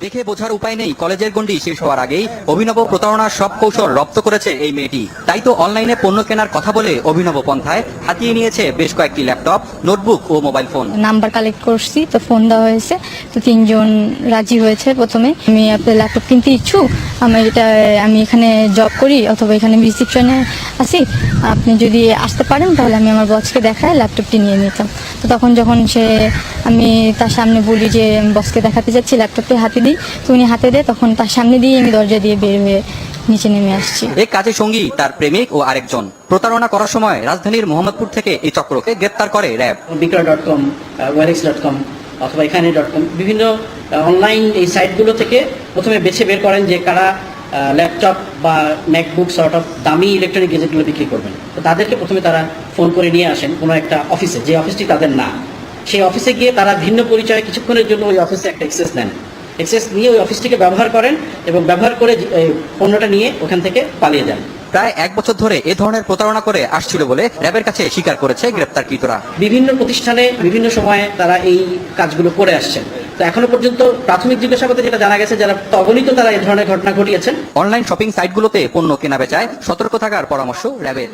দেখে বোঝার উপায় নেই। কলেজের গণ্ডি শেষ হওয়ার আগেই অভিনব প্রতারণার সব কৌশল রপ্ত করেছে এই মেয়েটি। তাই তো অনলাইনে পণ্য কেনার কথা বলে অভিনব পন্থায় হাতিয়ে নিয়েছে বেশ কয়েকটি ল্যাপটপ, নোটবুক ও মোবাইল ফোন। নাম্বার কালেক্ট করছি, তো ফোন দেওয়া হয়েছে। তো তিনজন রাজি হয়েছে প্রথমে। আমি আপনার ল্যাপটপ কিনতে ইচ্ছুক। আমি এটা আমি এখানে জব করি অথবা এখানে রিসিপশনে আছি। আপনি যদি আসতে পারেন, তাহলে আমি আমার বসকে দেখায় ল্যাপটপটি নিয়ে নিতাম। তো তখন যখন সে আমি তার সামনে বলি যে বসকে দেখাতে যাচ্ছি ল্যাপটপটি হাতে দিই তো উনি হাতে দেয় তখন তার সামনে দিয়ে আমি দরজা দিয়ে বের হয়ে নিচে নেমে আসছি। এ কাজে সঙ্গী তার প্রেমিক ও আরেকজন। প্রতারণা করার সময় রাজধানীর মোহাম্মদপুর থেকে এই চক্রকে গ্রেপ্তার করে র্যাব। বিক্রয় ডট কম ওয়ারেক্স ডট কম অথবা এখানে ডট কম বিভিন্ন অনলাইন এই সাইটগুলো থেকে প্রথমে বেছে বের করেন যে কারা ল্যাপটপ বা ম্যাকবুক সর্ট অফ দামি ইলেকট্রনিক গেজেটগুলো বিক্রি করবেন। তো তাদেরকে প্রথমে তারা ফোন করে নিয়ে আসেন কোনো একটা অফিসে যে অফিসটি তাদের না। সেই অফিসে গিয়ে তারা ভিন্ন পরিচয়ে কিছুক্ষণের জন্য ওই অফিসে একটা এক্সেস নেন। এক্সেস নিয়ে ওই অফিসটিকে ব্যবহার করেন এবং ব্যবহার করে পণ্যটা নিয়ে ওখান থেকে পালিয়ে যান। প্রায় এক বছর ধরে এ ধরনের প্রতারণা করে আসছিল বলে র্যাবের কাছে স্বীকার করেছে গ্রেপ্তারকৃতরা। বিভিন্ন প্রতিষ্ঠানে বিভিন্ন সময়ে তারা এই কাজগুলো করে আসছেন। তো এখনও পর্যন্ত প্রাথমিক জিজ্ঞাসাবাদে যেটা জানা গেছে, যারা অগণিত তারা এই ধরনের ঘটনা ঘটিয়েছেন। অনলাইন শপিং সাইটগুলোতে পণ্য কেনা বেচায় সতর্ক থাকার পরামর্শ র্যাবের।